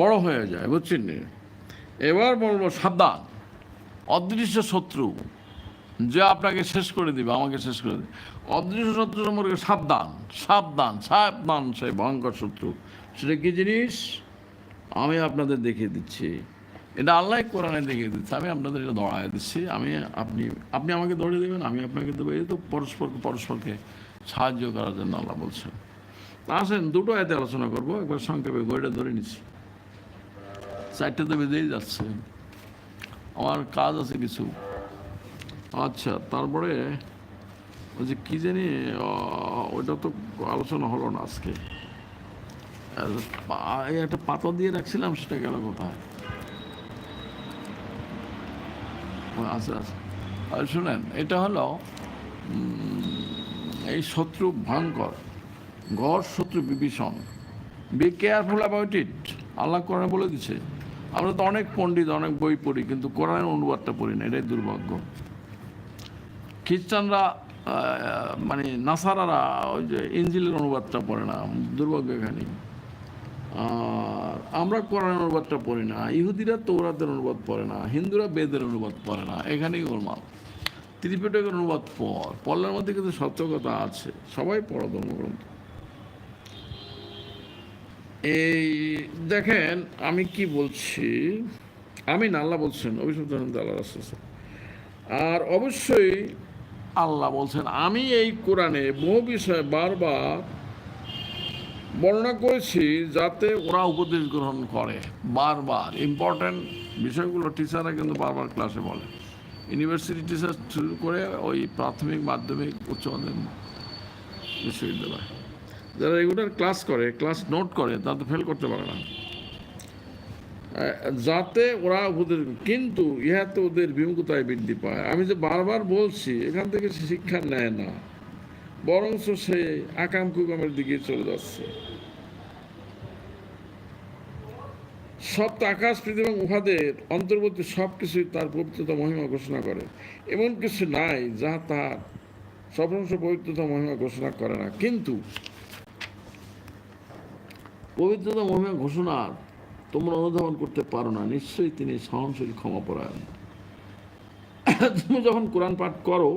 বড় হয়ে যায়, বুঝছেন এবার বলব সাবধান, অদৃশ্য শত্রু যে আপনাকে শেষ করে দিবে, আমাকে শেষ করে দিবে। অদৃশ্য শত্রু সম্পর্কে সাবধান সাবধান সাবধান সেই ভয়ঙ্কর শত্রু। সেটা কী জিনিস? আমি আপনাদের দেখিয়ে দিচ্ছি। এটা আল্লাহ কোরআনে দেখিয়ে দিচ্ছে। আমি আপনাদের এটা দৌড়ায় দিচ্ছি। আমি, আপনি আপনি আমাকে দৌড়ে দেবেন, আমি আপনাকে দেবো। এই তো পরস্পরকে পরস্পরকে সাহায্য করার জন্য আল্লাহ বলছেন। আসেন, দুটো এতে আলোচনা করব। একবার সংক্ষেপে গড়িটা ধরে নিচ্ছি। চারটে তো বেঁধেই যাচ্ছে। আমার কাজ আছে কিছু। আচ্ছা তারপরে ওই যে কী জানি ওইটা তো আলোচনা হলো না আজকে। একটা পাতা দিয়ে রাখছিলাম, সেটা গেল কোথায়? আচ্ছা আচ্ছা। আর শুনেন, এটা হলো এই শত্রু ভয়ঙ্কর। গড় শত্রু Bibhishan. Be careful about it Allah কোরআনে বলে দিছে। আমরা তো অনেক পণ্ডিত, অনেক বই পড়ি, কিন্তু কোরআনের অনুবাদটা পড়ি না, এটাই দুর্ভাগ্য। খ্রিস্টানরা মানে নাসারারা ওই যে ইঞ্জিলের অনুবাদটা পড়ে না, দুর্ভাগ্য এখানে আর আমরা কোরআন অনুবাদটা পড়ি না, ইহুদিরা তৌরাতের অনুবাদ পড়ে না, হিন্দুরা বেদের অনুবাদ পড়ে না, এখানেই গোলমাল। ত্রিপিটকের অনুবাদ পড়, পড়লার মধ্যে কিন্তু সত্য কথা আছে, সবাই পড়ো ধর্মগ্রন্থ। এই, দেখেন, আমি কি বলছি? আমি না, আল্লাহ বলছেন অভিষেক আল্লাহ রাসূল আর অবশ্যই আল্লাহ বলছেন, আমি এই কোরআনে বহু বিষয়ে বারবার বর্ণনা করেছি যাতে ওরা উপদেশ গ্রহণ করে। বারবার ইম্পর্ট্যান্ট বিষয়গুলো টিচাররা কিন্তু বারবার ক্লাসে বলে। ইউনিভার্সিটি টিচার শুরু করে ওই প্রাথমিক, মাধ্যমিক, উচ্চ মাধ্যমিক বিশ্ববিদ্যালয়। যারা রেগুলার ক্লাস করে ক্লাস নোট করে তা তো ফেল করতে পারে না। যাতে ওরা ওদের, কিন্তু ইহাতে ওদের বিমুখতায় বৃদ্ধি পায়। আমি যে বারবার বলছি, এখান থেকে সে শিক্ষা নেয় না। বরঞ্চ সে আকাম কুকামের দিকে চলে যাচ্ছে। সপ্ত আকাশ, পৃথিবী এবং উহাদের অন্তর্বর্তী সব কিছুই তার পবিত্রতা মহিমা ঘোষণা করে। এমন কিছু নাই যা তার সবংশ পবিত্রতা মহিমা ঘোষণা করে না। কিন্তু পবিত্রতা মহিমা ঘোষণা তোমরা অনুধাবন করতে পারো না। নিশ্চয়ই তিনি সহনশীল ক্ষমাপরায়ণ। তুমি যখন কোরআন পাঠ করো,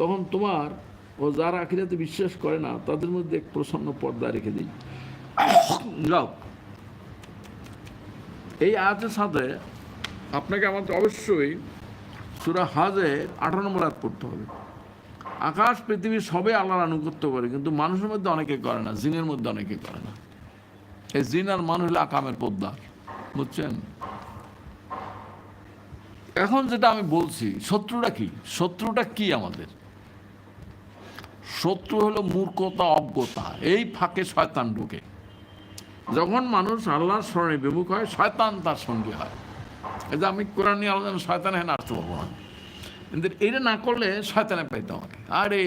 তখন তোমার ও যারা আখিরাতে বিশ্বাস করে না, তাদের মধ্যে এক প্রসন্ন পর্দা রেখে দিই। যাও। এই আয়াতের সাথে আপনাকে আমাকে অবশ্যই সুরা হাজে আঠারো নম্বর আয়াত পড়তে হবে। আকাশ, পৃথিবী সবে আল্লাহর আনুগত্য করে, কিন্তু মানুষের মধ্যে অনেকে করে না, জিনের মধ্যে অনেকে করে না। এই জিন আর মানুষ হলে আকামের পদ্মার বুঝছেন? এখন যেটা আমি বলছি, শত্রুটা কি? শত্রুটা কি আমাদের? শত্রু হলো মূর্খতা, অজ্ঞতা, এই ফাঁকে শয়তান ঢুকে। যখন মানুষ আল্লাহর স্মরণে বিমুখ হয়, শয়তান তার সঙ্গে হয়। এই যে আমি কোরআন নিয়ে আলোচনা, শয়তান এখানে আসতে পারব না। কিন্তু এটা না করলে শয়তানে পাইতে আমাকে আরে,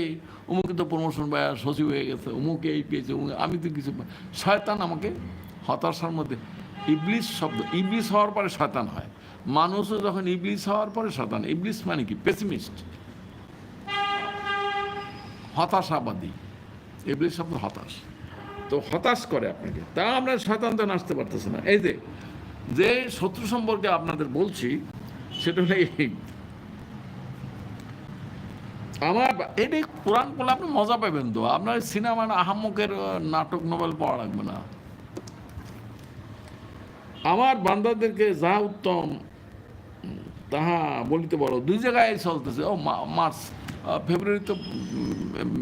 অমুকে তো প্রমোশন বা সচিব হয়ে গেছে, অমুকে এই পেয়েছে আমি তো কিছু শয়তান আমাকে হতাশার মধ্যে ইবলিস শব্দ ইবলিস হওয়ার পরে শয়তান হয়। মানুষও যখন ইবলিস হওয়ার পরে শয়তান ইবলিস মানে কি? পেসিমিস্ট হতাশাবাদী। ইবলিস শব্দ হতাশ। তো হতাশ করে আপনাকে। তা আমরা শয়তান তো আসতে পারতেছে না। এই যে যে শত্রু সম্পর্কে আপনাদের বলছি, সেটা হলো আমার এটি কোরআন পড়লে আপনি মজা পাবেন তো। আপনার সিনেমা আহাম্মকের নাটক নোবেল পাওয়া লাগবে না। আমার বান্দাদেরকে যা উত্তম তাহা বলিতে বলো। দুই জায়গায় চলতেছে। ও মার্চ ফেব্রুয়ারি তো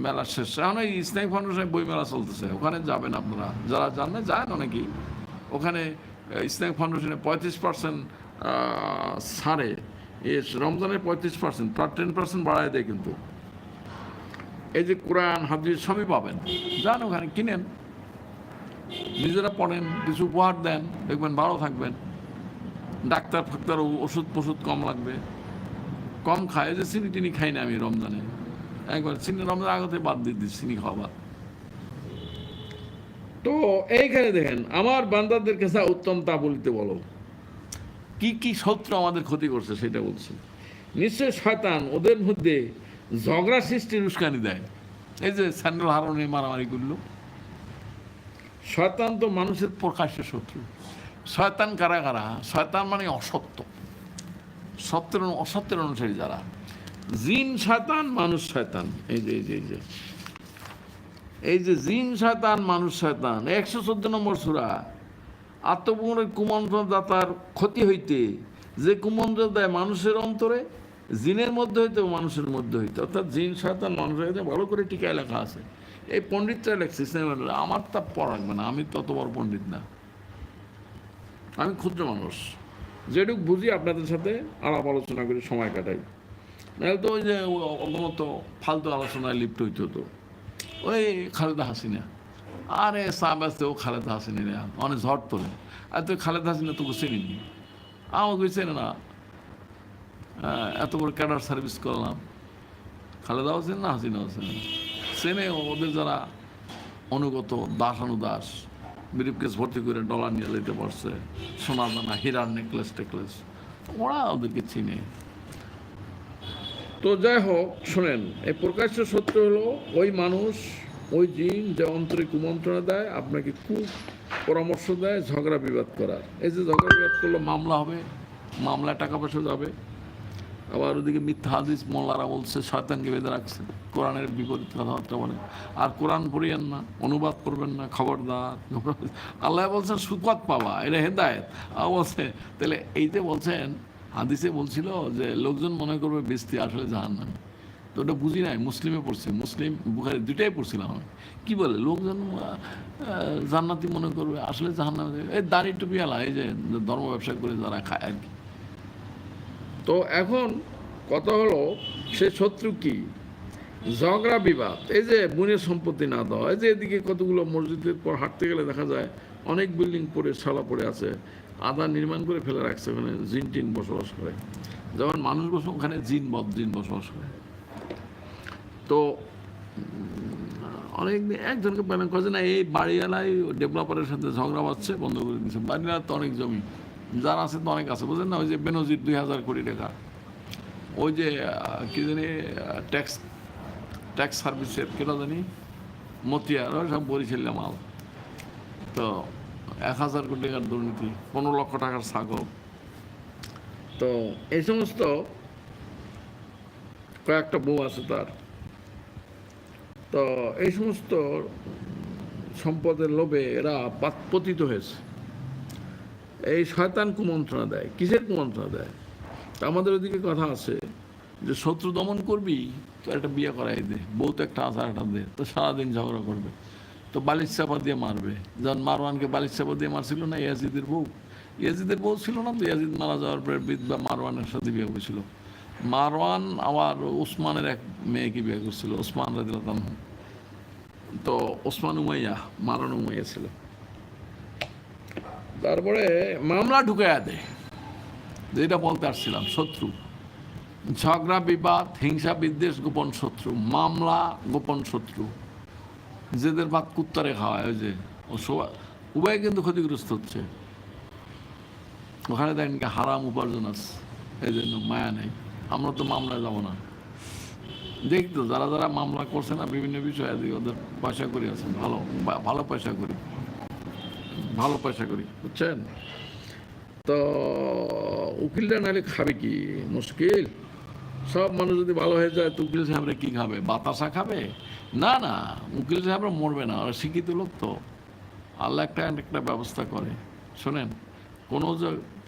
মেলা শেষ। এখন ওই স্নাই ফাউন্ডেশনের বই মেলা চলতেছে। ওখানে যাবেন আপনারা। যারা যান না যান অনেকেই। ওখানে স্ন্যাক ফাউন্ডেশনে পঁয়ত্রিশ পার্সেন্ট ছাড়ে। এ রমজানের পঁয়ত্রিশ পার্সেন্ট প্রায় টেন পার্সেন্ট বাড়ায় দেয় কিন্তু। এই যে কোরআন, হাদিস সবই পাবেন। যান ওখানে, কিনেন। নিজেরা পড়েন, কিছু উপহার দেন, দেখবেন ভালো থাকবেন। ডাক্তার ফাক্তার ওষুধ ফষুধ কম লাগবে। কম খায় যে চিনি টিনি খাই না আমি রমজানে। একবার চিনি রমজান আগতে বাদ দিয়ে দিচ্ছি চিনি খাওয়া। তো এইখানে দেখেন, আমার বান্দাদেরকে যা উত্তম তা বলিতে বলো। কি কি শত্রু আমাদের ক্ষতি করছে সেটা বলছি। নিশ্চয় শয়তান ওদের মধ্যে ঝগড়া সৃষ্টির উস্কানি দেয়। এই যে স্যান্ডেল হারনে মারামারি করল শয়তান তো মানুষের প্রকাশ্য শত্রু। শয়তান কারা কারা? শয়তান মানে অসত্য। সত্যের অসত্যের অনুসারী যারা। জিন শয়তান, মানুষ শয়তান। এই যে এই যে এই যে। এই যে জিন শয়তান, মানুষ শয়তান। একশো চোদ্দ নম্বর সুরা। আত্মপূর্ণের কুমন্ত্রদাতার ক্ষতি হইতে যে কুমন্ত্র দেয় মানুষের অন্তরে জিনের মধ্যে হইতে মানুষের মধ্যে হইতে। অর্থাৎ জিন, শয়তান, মানুষের হইতে ভালো করে টিকায় লেখা আছে। এই পণ্ডিতরা লেখছে আমার তা পড়া লাগবে না, আমি তত বড় পণ্ডিত না। আমি ক্ষুদ্র মানুষ। যেটুকু বুঝি আপনাদের সাথে আলাপ আলোচনা করে সময় কাটাই। নাহলে তো ওই যে অগমত ফালতু আলোচনায় লিপ্ত হইতে হতো। ওই খালেদা হাসিনা। আরে সাবাসে ও খালেদা হাসিনা অনেক ঝড় তোলে। আর তুই খালেদা হাসিনা তোকে চিনিনি আমাকে চেনে না। এত বড় ক্যাডার সার্ভিস করলাম। খালেদা হোসেন না হাসিনা হোসেন? চেনে ওদের যারা অনুগত দাস অনুদাস ব্রিফকেস ভর্তি করে ডলার নিয়ে যেতে পারছে সোনা দানা হীরার নেকলেস টেকলেস, ওরা ওদেরকে চিনে। তো যাই হোক, শোনেন, এই প্রকাশ্য সত্য হলো, ওই মানুষ, ওই জিন যে অন্তরে কুমন্ত্রণা দেয়, আপনাকে কু পরামর্শ দেয় ঝগড়া বিবাদ করার। এই যে ঝগড়া বিবাদ করলে মামলা হবে, মামলায় টাকা পয়সা যাবে আবার ওদিকে মিথ্যা হাদিস মোল্লারা বলছে, শয়তানকে বেঁধে রাখছে। কোরআনের বিপরীত কথাবার্তা বলে। আর কোরআন পড়িয়েন না, অনুবাদ করবেন না, খবরদার। আল্লাহ বলছেন সুপথ পাওয়া এটা হেদায়ত। বলছে, তাহলে এইতে বলছেন, হাদিসে বলছিল যে লোকজন মনে করবে বেস্তি আসলে জাহান নামে তো ওটা বুঝি নাই, মুসলিমে পড়ছি। মুসলিম, বুখারি দুটাই পড়ছিলাম আমি। কি বলে, লোকজন জান্নাতি মনে করবে আসলে জাহান নামে এই দাড়ি টুপিওয়ালা এই যে ধর্ম ব্যবসা করে যারা খায় আর কি। তো এখন কথা হলো, সে শত্রু কি? ঝগড়া, বিবাদ। এই যে বুনের সম্পত্তি না দেওয়া, এই যে এদিকে কতগুলো মসজিদের পর হাঁটতে গেলে দেখা যায় অনেক বিল্ডিং পড়ে ছালা পড়ে আছে আদা নির্মাণ করে ফেলে রাখছে ওখানে, জিন টিন বসবাস করে। যেমন মানুষ বসে, ওখানে জিন বদ জিন বসবাস করে। তো অনেক একজনকে পেলেন কাজে না, এই বাড়িওয়ালাই ডেভেলপারের সাথে ঝগড়া বাজছে বন্ধ করে দিচ্ছে। বাড়িওয়ালা তো অনেক জমি। যার আছে তো অনেক আছে, বুঝলেন না? ওই যে বেনজির দুই হাজার কোটি টাকা। ওই যে কি জানি ট্যাক্স ট্যাক্স সার্ভিসের কেটা জানি? মতিয়ার, ওই সব বরিশাল্লা মাল। তো, এক হাজার কোটি টাকার দুর্নীতি, পনেরো লক্ষ টাকার ছাগল। তো, এই সমস্ত কয়েকটা বউ আছে তার। তো, এই সমস্ত সম্পদের লোভে এরা পাত- পতিত হয়েছে। এই শয়তান কুমন্ত্রণা দেয়। কিসের কুমন্ত্রণা দেয়? আমাদের ওদিকে কথা আছে যে শত্রু দমন করবি, তো একটা বিয়ে করাই দে। বউ তো একটা আশা একটা দে, তো সারাদিন ঝগড়া করবে। তো বালিশ চাপা দিয়ে মারবে। যখন মারওয়ানকে বালিশ চাপা দিয়ে মারছিল না ইয়াজিদের বউ। ইয়াজিদের বউ ছিল না তো, ইয়াজিদ মারা যাওয়ার পরে বিধবা মারওয়ানের সাথে বিয়ে হয়েছিল। মারওয়ান আবার ওসমানের এক মেয়েকে বিয়ে করছিল, ওসমান রাজিল্লাহ তো ওসমান উমাইয়া, মারান উমাইয়া ছিল। তারপরে মামলা ঢুকাইয়া দেয় যেটা বলতে আসছিলাম, শত্রু। ঝগড়া, বিবাদ, হিংসা, বিদ্বেষ, গোপন শত্রু। মামলা, গোপন শত্রু। যেদের ভাত কুত্তারে খাওয়ায়, ওই যে সবাই উভয় কিন্তু ক্ষতিগ্রস্ত হচ্ছে। ওখানে দেখেন হারাম উপার্জন আছে এই জন্য মায়া নেই। আমরা তো মামলায় যাব না। দেখতো যারা যারা মামলা করছে না, বিভিন্ন বিষয়ে ওদের পয়সা করি আছে ভালো ভালো পয়সা করি। ভালো পয়সা করি, বুঝছেন? তো উকিলটা নাহলে খাবে কি? মুশকিল। সব মানুষ যদি ভালো হয়ে যায়, তো উকিল সাহেবরা কী খাবে? বাতাসা খাবে? না না, উকিল সাহেবরা মরবে না, ওরা শিক্ষিত লোক তো। আল্লাহ একটা একটা ব্যবস্থা করে। শোনেন, কোনো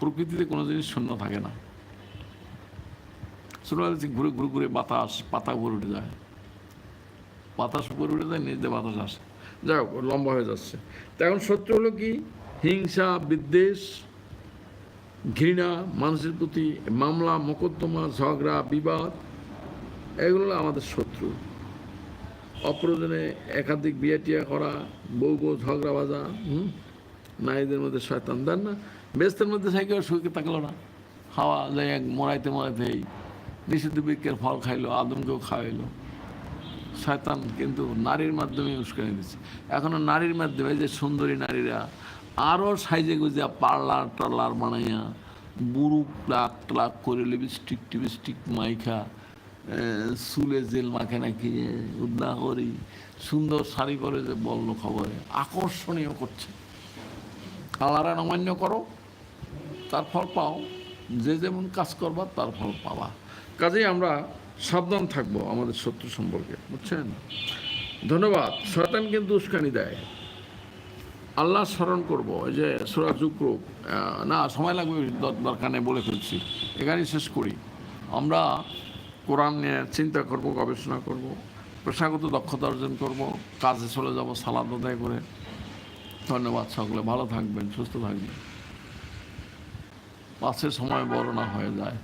প্রকৃতিতে কোনো জিনিস শূন্য থাকে না। ছোটবেলা ঘুরে ঘুরে ঘুরে বাতাস, পাতা উপরে উঠে যায়। বাতাস উপরে উঠে যায় নিজে বাতাস আসে। যাই হোক লম্বা হয়ে যাচ্ছে। তো এখন সত্য হলো কি? হিংসা, বিদ্বেষ, ঘৃণা, মানুষের প্রতি মামলা, মোকদ্দমা, ঝগড়া, বিবাদ, এগুলো আমাদের শত্রু। অপ্রয়োজনে একাধিক বিয়ে টিয়া করা বউ বউ ঝগড়া বাজা হুম? নারীদের মধ্যে শয়তান। দেন না বেস্তের মধ্যে সাইকেল সুখে থাকল না। হাওয়া যায় এক, মরাইতে মরাইতেই নিষিদ্ধ বৃক্ষের ফল খাইলো, আদমকেও খাওয়াইলো। শয়তান কিন্তু নারীর মাধ্যমে উস্কানি দিচ্ছে। এখনও নারীর মাধ্যমে যে সুন্দরী নারীরা আরও সাইজে গুজে পার্লার টার্লার বানাইয়া বুড়ু প্লাক ট্লাক করে লিপস্টিক টিপস্টিক মাইখা চুলে জেল মাখে নাকি উদ্দা করি, সুন্দর শাড়ি পরে যে বলল খবরে, আকর্ষণীয় করছে। কালারা অমান্য করো, তার ফল পাও, যে যেমন কাজ করবা তার ফল পাবা। কাজেই আমরা সাবধান থাকব আমাদের শত্রু সম্পর্কে। বুঝছেন? ধন্যবাদ। শয়তান কিন্তু উস্কানি দেয়। আল্লাহ স্মরণ করব, এই যে সুরা জুকরুক না, সময় লাগবে দরকার নেই বলে ফেলছি। এখানেই শেষ করি। আমরা কোরআন নিয়ে চিন্তা করব, গবেষণা করব, পেশাগত দক্ষতা অর্জন করব, কাজে চলে যাব সালাদ আদায় করে। ধন্যবাদ সকলে, ভালো থাকবেন, সুস্থ থাকবেন। পাশের সময় বড় না হয়ে যায়।